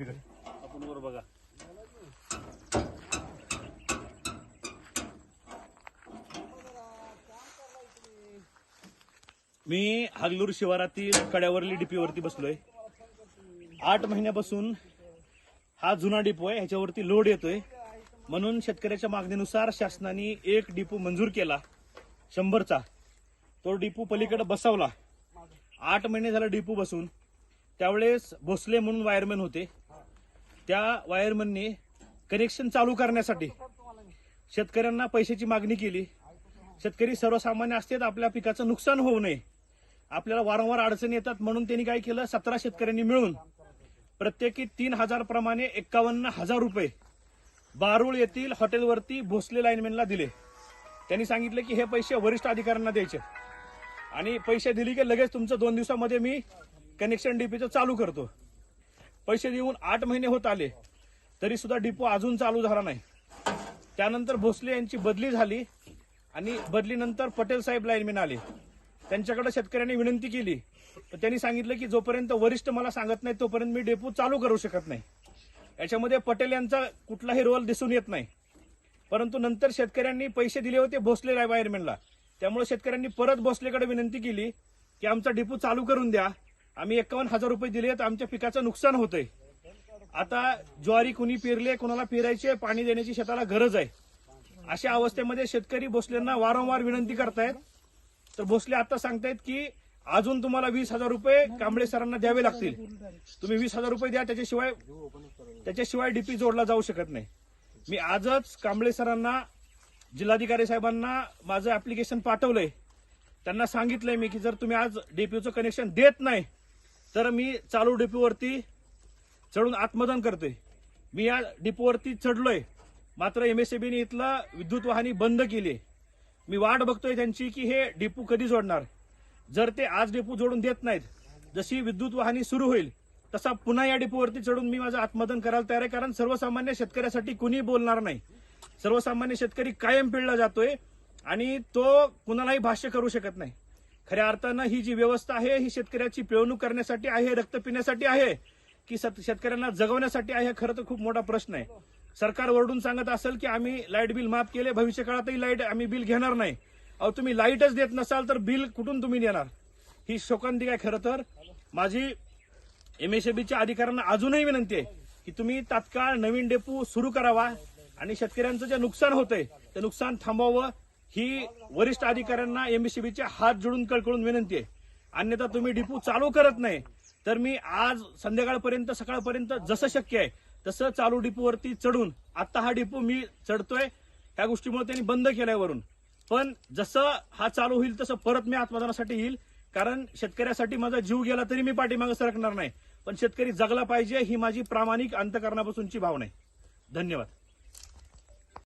आपण वर बघा. मी हागलूर शिवारातील कड्यावरली डीपीवरती बसलोय. आठ महिन्यापासून हा जुना डिपो आहे ह्याच्यावरती लोड येतोय. म्हणून शेतकऱ्याच्या मागणीनुसार शासनाने एक डिपो मंजूर केला शंभरचा. तो डिपो पलीकडे बसवला. आठ महिने झाला डिपो बसून. त्यावेळेस भोसले म्हणून वायरमॅन होते. त्या वायरमनने कनेक्शन चालू करण्यासाठी शेतकऱ्यांना पैशाची मागणी केली. शेतकरी सर्वसामान्य असतात आपल्या पिकाचं नुकसान होऊ नये. आपल्याला वारंवार अडचणी येतात म्हणून त्यांनी काय केलं? सतरा शेतकऱ्यांनी मिळून प्रत्येकी तीन हजार प्रमाणे एक्कावन्न हजार रुपये बारुळ येथील हॉटेलवरती भोसले लाईनमॅनला दिले. त्यांनी सांगितलं की हे पैसे वरिष्ठ अधिकाऱ्यांना द्यायचे. आणि पैसे दिले की लगेच तुमचं दोन दिवसामध्ये मी कनेक्शन डीपीचं चालू करतो. पैसे देऊन आठ महिने होत आले तरी सुद्धा डिपो अजून चालू झाला नाही. त्यानंतर भोसले यांची बदली झाली आणि बदलीनंतर पटेल साहेब लाईनमॅन आले. त्यांच्याकडे शेतकऱ्यांनी विनंती केली. तर त्यांनी सांगितलं की जोपर्यंत वरिष्ठ मला सांगत नाही तोपर्यंत मी डेपो चालू करू शकत नाही. याच्यामध्ये पटेल यांचा कुठलाही रोल दिसून येत नाही. परंतु नंतर शेतकऱ्यांनी पैसे दिले होते भोसले वायरमॅनला. त्यामुळे शेतकऱ्यांनी परत भोसलेकडे विनंती केली की आमचा डिपो चालू करून द्या. आम्ही एकावन्न हजार रुपये दिले तर आमच्या पिकाचं नुकसान होतंय. आता ज्वारी कुणी पेरले कोणाला पेरायचे पाणी देण्याची शेताला गरज आहे. अशा अवस्थेमध्ये शेतकरी भोसलेंना वारंवार विनंती करतायत. तर भोसले आता सांगतायत की अजून तुम्हाला वीस हजार रुपये कांबळे सरांना द्यावे लागतील. तुम्ही वीस हजार रुपये द्या त्याच्याशिवाय त्याच्याशिवाय डीपी जोडला जाऊ शकत नाही. मी आजच कांबळे सरांना जिल्हाधिकारी साहेबांना माझं ऍप्लिकेशन पाठवलंय. त्यांना सांगितलंय मी की जर तुम्ही आज डीपीचं कनेक्शन देत नाही तर मी चालू डिपोवरती चढून आत्मदान करते मी या डिपोवरती चढलोय. मात्र एमएसएबीने इथला विद्युत वाहनी बंद केली. मी वाट बघतोय त्यांची की हे डिपो कधी जोडणार. जर ते आज डिपो जोडून देत नाहीत जशी विद्युत वाहनी सुरू होईल तसा पुन्हा या डिपोवरती चढून मी माझं आत्मदन करायला तयार आहे. कारण सर्वसामान्य शेतकऱ्यासाठी कुणी बोलणार नाही. सर्वसामान्य शेतकरी कायम पिळला जातोय आणि तो कुणालाही भाष्य करू शकत नाही. खऱ्या अर्थानं ही जी व्यवस्था आहे ही शेतकऱ्याची पिळवणूक करण्यासाठी आहे रक्त पिण्यासाठी आहे की शेतकऱ्यांना जगवण्यासाठी आहे खरं तर खूप मोठा प्रश्न आहे. सरकार वरडून सांगत असेल की आम्ही लाइट बिल माफ केले भविष्य काळातही लाइट आम्ही बिल घेणार नाही. अहो तुम्ही लाईटच देत नसाल तर बिल कुठून तुम्ही देणार? ही शोकांतिक आहे खरं तर? माझी एमएसएबीच्या अधिकाऱ्यांना अजूनही विनंती आहे की तुम्ही तात्काळ नवीन डेपो सुरू करावा आणि शेतकऱ्यांचं जे नुकसान होतंय ते नुकसान थांबवावं. ही वरिष्ठ अधिकाऱ्यांना एमबीसीबीच्या हात जोडून कळकळून विनंती आहे. अन्यथा तुम्ही डिपो चालू करत नाही तर मी आज संध्याकाळपर्यंत सकाळपर्यंत जसं शक्य आहे तसं चालू डिपोवरती चढून आता हा डिपो मी चढतोय ह्या गोष्टीमुळे त्यांनी बंद केलाय वरून. पण जसं हा चालू होईल तसं परत मी आत्मदानासाठी येईल कारण शेतकऱ्यासाठी माझा जीव गेला तरी मी पाठीमागे सरकणार नाही. पण शेतकरी जगला पाहिजे ही माझी प्रामाणिक अंतकरणापासूनची भावना आहे. धन्यवाद.